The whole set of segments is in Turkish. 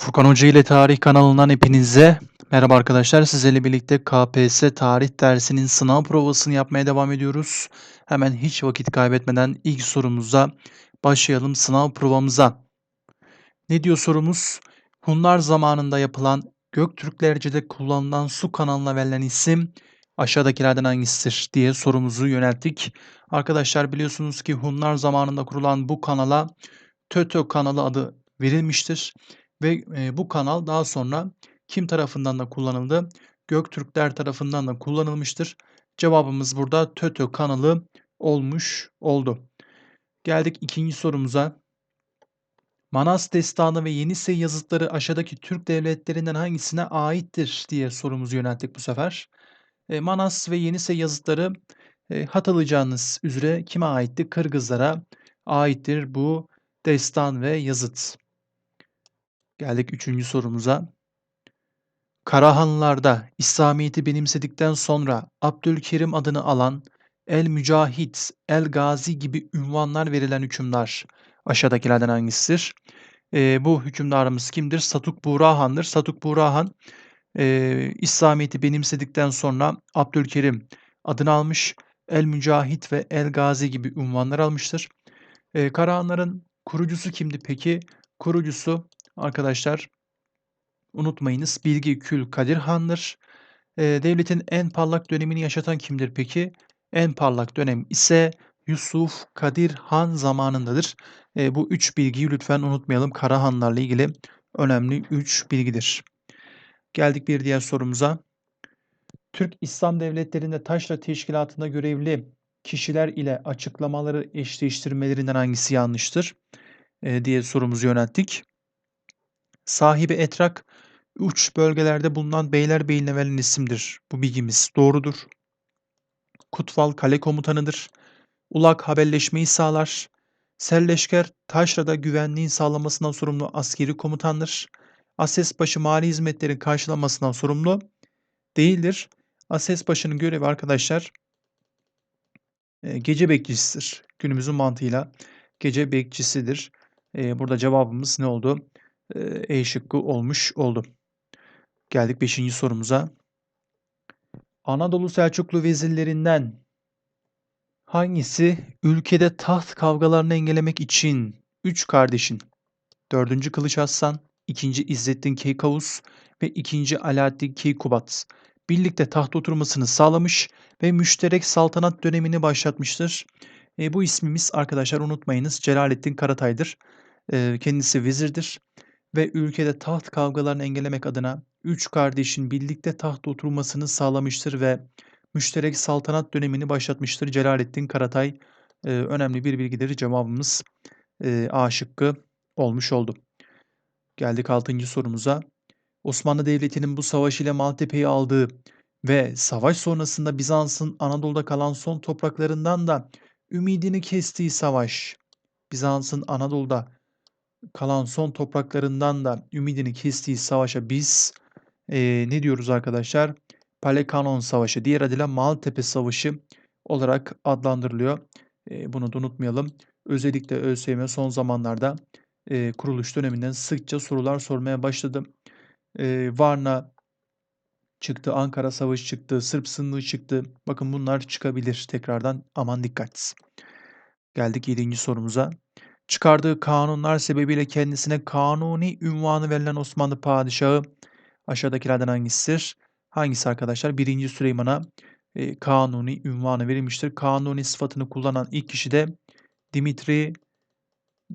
Furkan Hoca ile Tarih kanalından hepinize merhaba arkadaşlar. Sizlerle birlikte KPSS tarih dersinin sınav provasını yapmaya devam ediyoruz. Hemen hiç vakit kaybetmeden ilk sorumuza başlayalım sınav provamıza. Ne diyor sorumuz? Hunlar zamanında yapılan Göktürklerce'de kullanılan su kanalına verilen isim aşağıdakilerden hangisidir diye sorumuzu yönelttik. Arkadaşlar biliyorsunuz ki Hunlar zamanında kurulan bu kanala Tötö kanalı adı verilmiştir. Ve e, bu kanal daha sonra kim tarafından da kullanıldı? Göktürkler tarafından da kullanılmıştır. Cevabımız burada Tötö kanalı olmuş oldu. Geldik ikinci sorumuza. Manas Destanı ve Yenisey yazıtları aşağıdaki Türk devletlerinden hangisine aittir diye sorumuzu yönelttik bu sefer. E, Manas ve Yenisey yazıtları e, hatırlayacağınız üzere kime aitti? Kırgızlara aittir bu destan ve yazıt. Geldik üçüncü sorumuza. Karahanlılarda İslamiyet'i benimsedikten sonra Abdülkerim adını alan El Mücahit, El Gazi gibi ünvanlar verilen hükümdar aşağıdakilerden hangisidir? E, bu hükümdarımız kimdir? Satuk Burahan'dır. Satuk Burahan e, İslamiyet'i benimsedikten sonra Abdülkerim adını almış. El Mücahit ve El Gazi gibi ünvanlar almıştır. E, Karahanların kurucusu kimdi peki? Kurucusu arkadaşlar unutmayınız Bilgi Kül Kadir Han'dır. E, devletin en parlak dönemini yaşatan kimdir peki? En parlak dönem ise Yusuf Kadir Han zamanındadır. E, bu üç bilgiyi lütfen unutmayalım. Karahanlarla ilgili önemli üç bilgidir. Geldik bir diğer sorumuza. Türk İslam devletlerinde taşra teşkilatında görevli kişiler ile açıklamaları eşleştirmelerinden hangisi yanlıştır e, diye sorumuzu yönelttik. Sahibi Etrak uç bölgelerde bulunan Beylerbeyi'ne verilen isimdir. Bu bilgimiz doğrudur. Kutval kale komutanıdır. Ulak haberleşmeyi sağlar. Selleşker Taşra'da güvenliğin sağlamasından sorumlu askeri komutandır. Asesbaşı mali hizmetlerin karşılamasından sorumlu değildir. Asesbaşının görevi arkadaşlar gece bekçisidir. Günümüzün mantığıyla gece bekçisidir. Burada cevabımız ne oldu? E, e şıkkı olmuş oldu. Geldik 5. sorumuza. Anadolu Selçuklu vezirlerinden hangisi ülkede taht kavgalarını engellemek için 3 kardeşin 4. Kılıç Aslan, 2. İzzettin Keykavus ve 2. Alaaddin Keykubat birlikte taht oturmasını sağlamış ve müşterek saltanat dönemini başlatmıştır. E, bu ismimiz arkadaşlar unutmayınız Celalettin Karatay'dır. E, kendisi vezirdir ve ülkede taht kavgalarını engellemek adına üç kardeşin birlikte taht oturmasını sağlamıştır ve müşterek saltanat dönemini başlatmıştır. Celalettin Karatay e, önemli bir bilgidir. Cevabımız e, A şıkkı olmuş oldu. Geldik 6. sorumuza. Osmanlı Devleti'nin bu savaş ile Maltepe'yi aldığı ve savaş sonrasında Bizans'ın Anadolu'da kalan son topraklarından da ümidini kestiği savaş. Bizans'ın Anadolu'da kalan son topraklarından da ümidini kestiği savaşa biz e, ne diyoruz arkadaşlar? Palekanon Savaşı, diğer adıyla Maltepe Savaşı olarak adlandırılıyor. E, bunu da unutmayalım. Özellikle ÖSYM son zamanlarda e, kuruluş döneminden sıkça sorular sormaya başladı. E, Varna çıktı, Ankara Savaşı çıktı, Sırp sınırı çıktı. Bakın bunlar çıkabilir tekrardan aman dikkat. Geldik 7. sorumuza. Çıkardığı kanunlar sebebiyle kendisine kanuni ünvanı verilen Osmanlı padişahı aşağıdakilerden hangisidir? Hangisi arkadaşlar? 1. Süleyman'a e, kanuni ünvanı verilmiştir. Kanuni sıfatını kullanan ilk kişi de Dimitri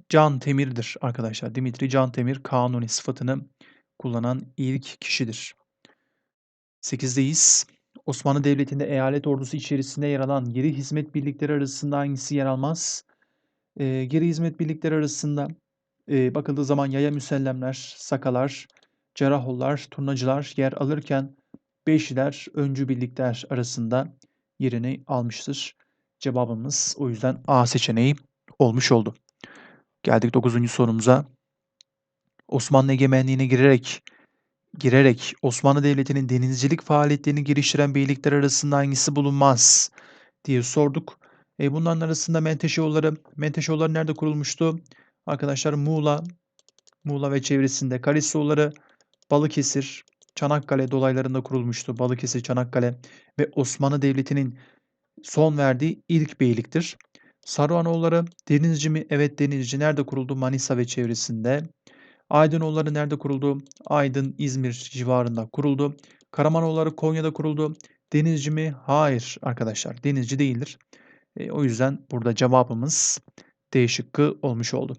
Can Temir'dir arkadaşlar. Dimitri Can Temir kanuni sıfatını kullanan ilk kişidir. 8'deyiz. Osmanlı Devleti'nde eyalet ordusu içerisinde yer alan geri hizmet birlikleri arasında hangisi yer almaz? E, geri hizmet birlikleri arasında e, bakıldığı zaman yaya müsellemler, sakalar, cerrahlar, turnacılar yer alırken Beşiler öncü birlikler arasında yerini almıştır. Cevabımız o yüzden A seçeneği olmuş oldu. Geldik 9. sorumuza. Osmanlı egemenliğine girerek girerek Osmanlı Devleti'nin denizcilik faaliyetlerini geliştiren beylikler arasında hangisi bulunmaz diye sorduk. E, bunların arasında Menteşe yolları, Menteşe yolları nerede kurulmuştu? Arkadaşlar Muğla Muğla ve çevresinde. Kalistoğulları Balıkesir, Çanakkale dolaylarında kurulmuştu. Balıkesir, Çanakkale ve Osmanlı Devleti'nin son verdiği ilk beyliktir. Saruhanoğulları Denizci mi? Evet Denizci. Nerede kuruldu? Manisa ve çevresinde. Aydınoğulları nerede kuruldu? Aydın, İzmir civarında kuruldu. Karamanoğulları Konya'da kuruldu. Denizci mi? Hayır arkadaşlar. Denizci değildir. O yüzden burada cevabımız D şıkkı olmuş oldu.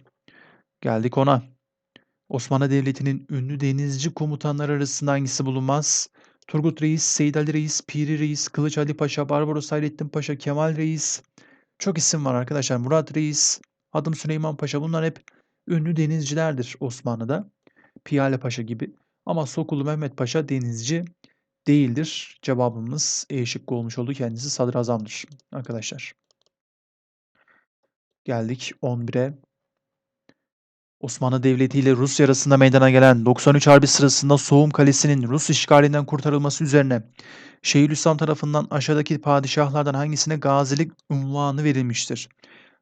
Geldik ona. Osmanlı Devleti'nin ünlü denizci komutanları arasında hangisi bulunmaz? Turgut Reis, Seyit Ali Reis, Piri Reis, Kılıç Ali Paşa, Barbaros Hayrettin Paşa, Kemal Reis. Çok isim var arkadaşlar. Murat Reis, Adım Süleyman Paşa bunlar hep ünlü denizcilerdir Osmanlı'da. Piyale Paşa gibi. Ama Sokulu Mehmet Paşa denizci değildir. Cevabımız E şıkkı olmuş oldu. Kendisi sadrazamdır arkadaşlar. Geldik 11'e. Osmanlı Devleti ile Rusya arasında meydana gelen 93 Harbi sırasında Soğum Kalesi'nin Rus işgalinden kurtarılması üzerine Şeyhülislam tarafından aşağıdaki padişahlardan hangisine gazilik unvanı verilmiştir?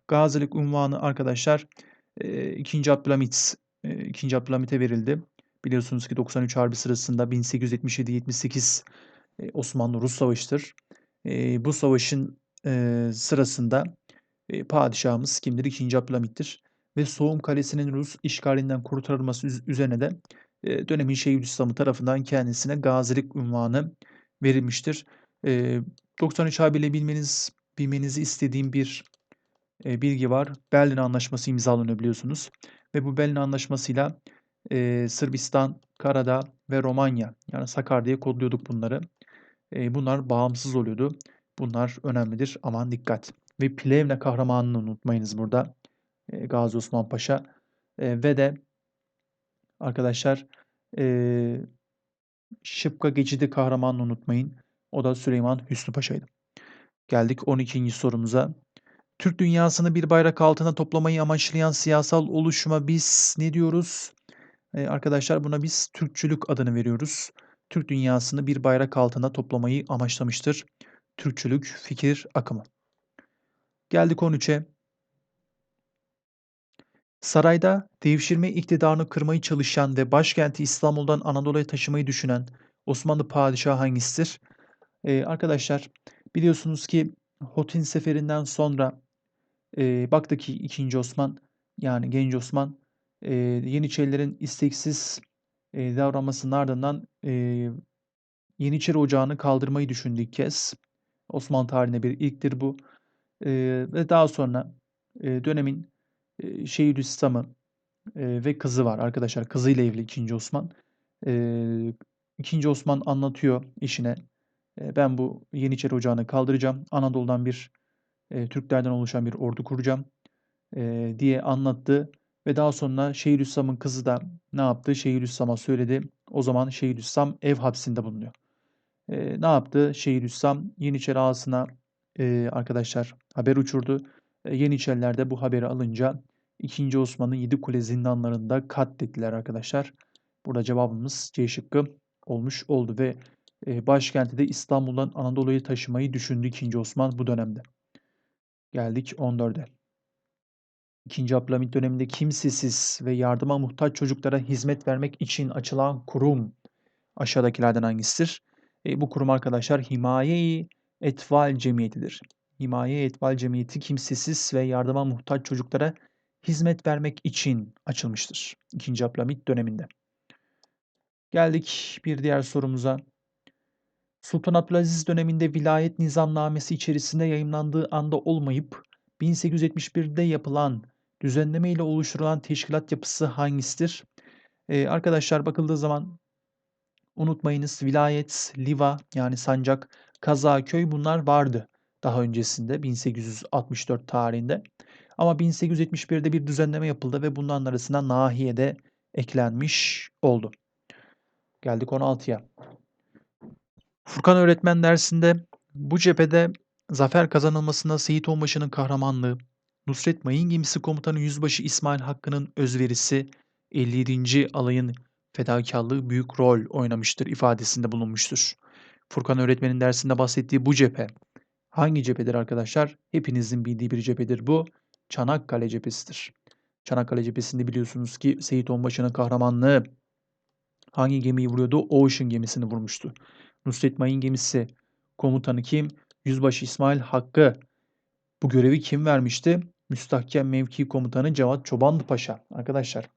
Gazilik unvanı arkadaşlar 2. Abdülhamit 2. Abdülhamit'e verildi. Biliyorsunuz ki 93 Harbi sırasında 1877-78 Osmanlı-Rus Savaşı'dır. Bu savaşın sırasında padişahımız kimdir? 2. Abdülhamit'tir ve Soğum Kalesi'nin Rus işgalinden kurtarılması üzerine de dönemin Şeyhülislam'ı tarafından kendisine gazilik unvanı verilmiştir. E, 93 abiyle bilmeniz bilmenizi istediğim bir bilgi var. Berlin Anlaşması imzalanıyor biliyorsunuz. Ve bu Berlin Anlaşması'yla e, Sırbistan, Karadağ ve Romanya yani Sakar diye kodluyorduk bunları. E, bunlar bağımsız oluyordu. Bunlar önemlidir. Aman dikkat. Ve Plevne kahramanını unutmayınız burada. Gazi Osman Paşa ve de arkadaşlar e, Şıpka Geçidi kahramanını unutmayın. O da Süleyman Hüsnü Paşa'ydı. Geldik 12. sorumuza. Türk dünyasını bir bayrak altına toplamayı amaçlayan siyasal oluşuma biz ne diyoruz? Ee, arkadaşlar buna biz Türkçülük adını veriyoruz. Türk dünyasını bir bayrak altında toplamayı amaçlamıştır. Türkçülük fikir akımı. Geldik 13'e. Sarayda devşirme iktidarını kırmayı çalışan ve başkenti İstanbul'dan Anadolu'ya taşımayı düşünen Osmanlı padişahı hangisidir? Ee, arkadaşlar biliyorsunuz ki Hotin Seferi'nden sonra e, baktı ki 2. Osman yani Genç Osman e, Yeniçerilerin isteksiz e, davranmasının ardından e, Yeniçeri Ocağı'nı kaldırmayı düşündü ilk kez. Osmanlı tarihinde bir ilktir bu. Ve daha sonra e, dönemin e, Şeyhülislam'ı e, ve kızı var arkadaşlar. Kızıyla evli 2. Osman. E, 2. Osman anlatıyor işine. E, ben bu Yeniçeri Ocağı'nı kaldıracağım. Anadolu'dan bir e, Türklerden oluşan bir ordu kuracağım e, diye anlattı. Ve daha sonra Şeyhülislam'ın kızı da ne yaptı? Şeyhülislam'a söyledi. O zaman Şeyhülislam ev hapsinde bulunuyor. E, ne yaptı? Şeyhülislam Yeniçeri ağasına e, arkadaşlar haber uçurdu. E, Yeniçeriler de bu haberi alınca 2. Osman'ın Yedikule zindanlarında katlettiler arkadaşlar. Burada cevabımız C şıkkı olmuş oldu ve e, başkenti de İstanbul'dan Anadolu'ya taşımayı düşündü 2. Osman bu dönemde. Geldik 14'e. 2. Abdülhamit döneminde kimsesiz ve yardıma muhtaç çocuklara hizmet vermek için açılan kurum aşağıdakilerden hangisidir? E, bu kurum arkadaşlar Himaye-i Etval Cemiyeti'dir. Himaye Etval Cemiyeti kimsesiz ve yardıma muhtaç çocuklara hizmet vermek için açılmıştır. 2. Abdülhamit döneminde. Geldik bir diğer sorumuza. Sultan Abdülaziz döneminde vilayet nizamnamesi içerisinde yayımlandığı anda olmayıp 1871'de yapılan düzenleme ile oluşturulan teşkilat yapısı hangisidir? Ee, arkadaşlar bakıldığı zaman unutmayınız vilayet, liva yani sancak, kaza, köy bunlar vardı daha öncesinde 1864 tarihinde. Ama 1871'de bir düzenleme yapıldı ve bunların arasına nahiye de eklenmiş oldu. Geldik 16'ya. Furkan öğretmen dersinde bu cephede zafer kazanılmasında Seyit Onbaşı'nın kahramanlığı, Nusret Mayın gemisi komutanı Yüzbaşı İsmail Hakkı'nın özverisi, 57. alayın fedakarlığı büyük rol oynamıştır ifadesinde bulunmuştur. Furkan öğretmenin dersinde bahsettiği bu cephe hangi cephedir arkadaşlar? Hepinizin bildiği bir cephedir bu. Çanakkale cephesidir. Çanakkale Cephesi'nde biliyorsunuz ki Seyit Onbaşı'nın kahramanlığı hangi gemiyi vuruyordu? Ocean gemisini vurmuştu. Nusret Mayın gemisi komutanı kim? Yüzbaşı İsmail Hakkı. Bu görevi kim vermişti? Müstahkem Mevki Komutanı Cevat Çobanlı Paşa. Arkadaşlar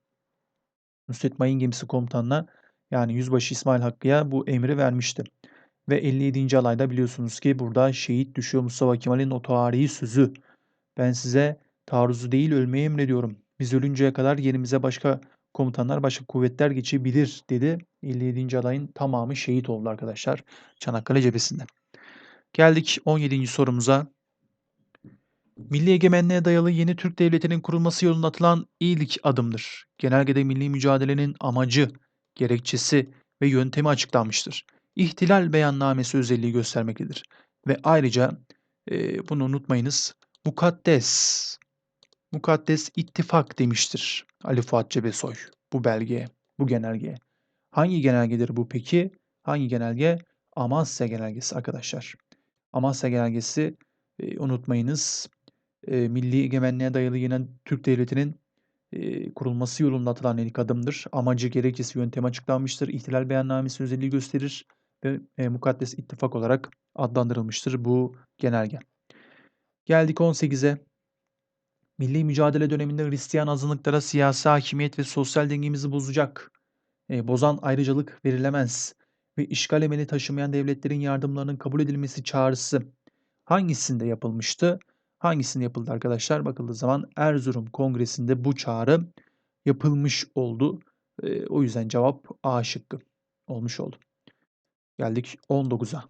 Nusret Mayın gemisi komutanına yani Yüzbaşı İsmail Hakkı'ya bu emri vermişti. Ve 57. alayda biliyorsunuz ki burada şehit düşüyor Mustafa Kemal'in o tarihi sözü. Ben size taarruzu değil ölmeyi emrediyorum. Biz ölünceye kadar yerimize başka komutanlar, başka kuvvetler geçebilir dedi. 57. alayın tamamı şehit oldu arkadaşlar Çanakkale cephesinde. Geldik 17. sorumuza. Milli egemenliğe dayalı yeni Türk Devleti'nin kurulması yolunda atılan ilk adımdır. Genelgede milli mücadelenin amacı, gerekçesi ve yöntemi açıklanmıştır. İhtilal beyannamesi özelliği göstermektedir. Ve ayrıca e, bunu unutmayınız. Mukaddes, mukaddes ittifak demiştir Ali Fuat Cebesoy bu belgeye, bu genelgeye. Hangi genelgedir bu peki? Hangi genelge? Amasya genelgesi arkadaşlar. Amasya genelgesi e, unutmayınız. E, milli egemenliğe dayalı yine Türk Devleti'nin kurulması yolunda atılan ilk adımdır. Amacı, gerekçesi, yöntemi açıklanmıştır. İhtilal beyannamesi özelliği gösterir ve e, mukaddes ittifak olarak adlandırılmıştır bu genelge. Geldik 18'e. Milli mücadele döneminde Hristiyan azınlıklara siyasi hakimiyet ve sosyal dengemizi bozacak, e, bozan ayrıcalık verilemez ve işgal emeli taşımayan devletlerin yardımlarının kabul edilmesi çağrısı hangisinde yapılmıştı? Hangisinde yapıldı arkadaşlar? Bakıldığı zaman Erzurum Kongresi'nde bu çağrı yapılmış oldu. E, o yüzden cevap A şıkkı olmuş oldu. Geldik 19'a.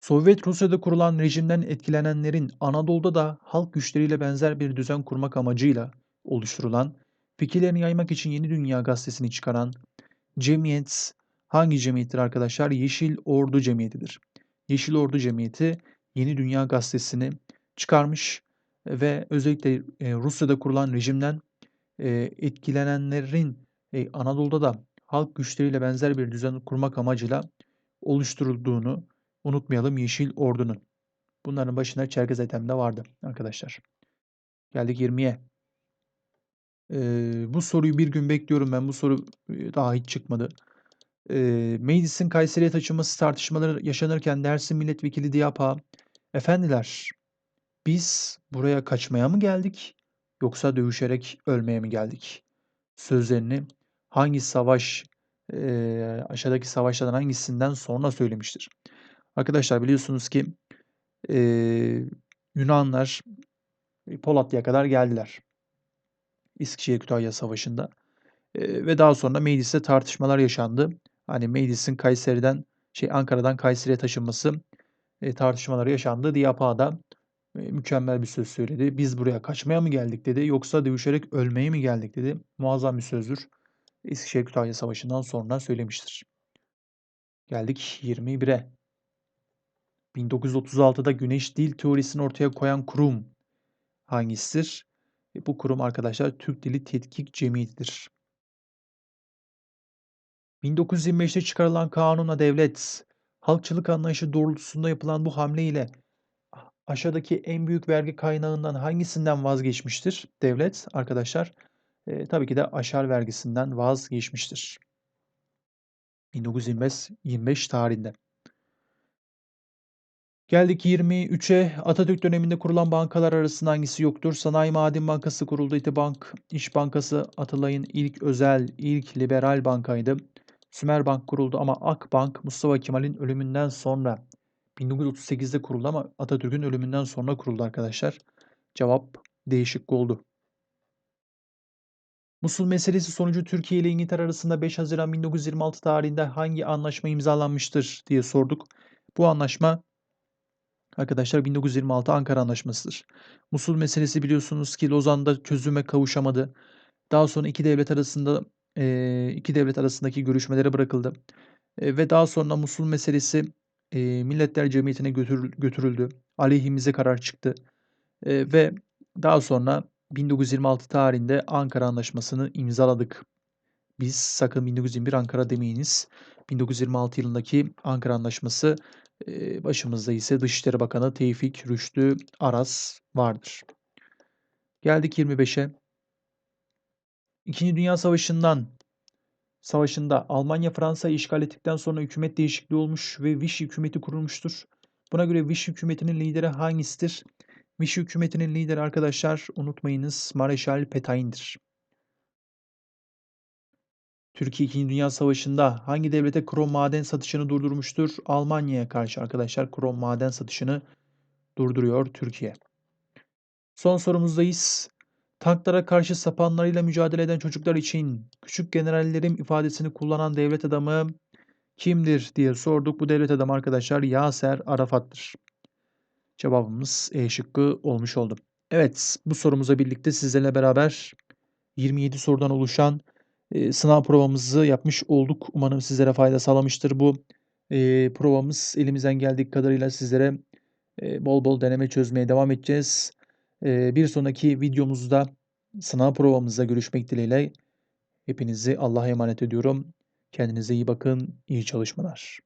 Sovyet Rusya'da kurulan rejimden etkilenenlerin Anadolu'da da halk güçleriyle benzer bir düzen kurmak amacıyla oluşturulan, fikirlerini yaymak için Yeni Dünya Gazetesi'ni çıkaran cemiyet hangi cemiyettir arkadaşlar? Yeşil Ordu Cemiyeti'dir. Yeşil Ordu Cemiyeti Yeni Dünya Gazetesi'ni çıkarmış ve özellikle e, Rusya'da kurulan rejimden e, etkilenenlerin e, Anadolu'da da halk güçleriyle benzer bir düzen kurmak amacıyla oluşturulduğunu unutmayalım Yeşil Ordu'nun. Bunların başında Çerkez Ethem de vardı arkadaşlar. Geldik 20'ye. Ee, bu soruyu bir gün bekliyorum ben. Bu soru daha hiç çıkmadı. Ee, meclisin Kayseri'ye taşınması tartışmaları yaşanırken Dersim Milletvekili Diyapa, efendiler biz buraya kaçmaya mı geldik yoksa dövüşerek ölmeye mi geldik? Sözlerini hangi savaş e, aşağıdaki savaşlardan hangisinden sonra söylemiştir? Arkadaşlar biliyorsunuz ki e, Yunanlar Polatlı'ya kadar geldiler. İskişehir Kütahya Savaşı'nda. E, ve daha sonra mecliste tartışmalar yaşandı. Hani meclisin Kayseri'den şey Ankara'dan Kayseri'ye taşınması e, tartışmaları yaşandı. Diyapa'da e, mükemmel bir söz söyledi. Biz buraya kaçmaya mı geldik dedi yoksa dövüşerek ölmeye mi geldik dedi. Muazzam bir sözdür. Eskişehir Kütahya Savaşı'ndan sonra söylemiştir. Geldik 21'e. 1936'da güneş dil teorisini ortaya koyan kurum hangisidir? E, bu kurum arkadaşlar Türk Dili Tetkik Cemiyeti'dir. 1925'te çıkarılan kanuna devlet, halkçılık anlayışı doğrultusunda yapılan bu hamle ile aşağıdaki en büyük vergi kaynağından hangisinden vazgeçmiştir? Devlet arkadaşlar e, tabii ki de aşar vergisinden vazgeçmiştir. 1925 25 tarihinde. Geldik 23'e. Atatürk döneminde kurulan bankalar arasında hangisi yoktur? Sanayi Maden Bankası kuruldu. İTİBank, İş Bankası Atalay'ın ilk özel, ilk liberal bankaydı. Sümer Bank kuruldu ama Akbank Mustafa Kemal'in ölümünden sonra 1938'de kuruldu ama Atatürk'ün ölümünden sonra kuruldu arkadaşlar. Cevap değişik oldu. Musul meselesi sonucu Türkiye ile İngiltere arasında 5 Haziran 1926 tarihinde hangi anlaşma imzalanmıştır diye sorduk. Bu anlaşma Arkadaşlar 1926 Ankara Anlaşması'dır. Musul meselesi biliyorsunuz ki Lozan'da çözüme kavuşamadı. Daha sonra iki devlet arasında e, iki devlet arasındaki görüşmelere bırakıldı. E, ve daha sonra Musul meselesi e, Milletler Cemiyeti'ne götür, götürüldü. Aleyhimize karar çıktı. Ve daha sonra 1926 tarihinde Ankara Anlaşması'nı imzaladık. Biz sakın 1921 Ankara demeyiniz. 1926 yılındaki Ankara Anlaşması başımızda ise Dışişleri Bakanı Tevfik Rüştü Aras vardır. Geldik 25'e. İkinci Dünya Savaşı'ndan Savaşı'nda Almanya Fransa'yı işgal ettikten sonra hükümet değişikliği olmuş ve Vichy hükümeti kurulmuştur. Buna göre Vichy hükümetinin lideri hangisidir? Vichy hükümetinin lideri arkadaşlar unutmayınız Mareşal Pétain'dir. Türkiye 2. Dünya Savaşı'nda hangi devlete krom maden satışını durdurmuştur? Almanya'ya karşı arkadaşlar krom maden satışını durduruyor Türkiye. Son sorumuzdayız. Tanklara karşı sapanlarıyla mücadele eden çocuklar için küçük generallerim ifadesini kullanan devlet adamı kimdir diye sorduk. Bu devlet adamı arkadaşlar Yaser Arafat'tır. Cevabımız E şıkkı olmuş oldu. Evet bu sorumuza birlikte sizlerle beraber 27 sorudan oluşan e, sınav provamızı yapmış olduk. Umarım sizlere fayda sağlamıştır bu e, provamız. Elimizden geldiği kadarıyla sizlere e, bol bol deneme çözmeye devam edeceğiz. E, bir sonraki videomuzda sınav provamızda görüşmek dileğiyle hepinizi Allah'a emanet ediyorum. Kendinize iyi bakın, iyi çalışmalar.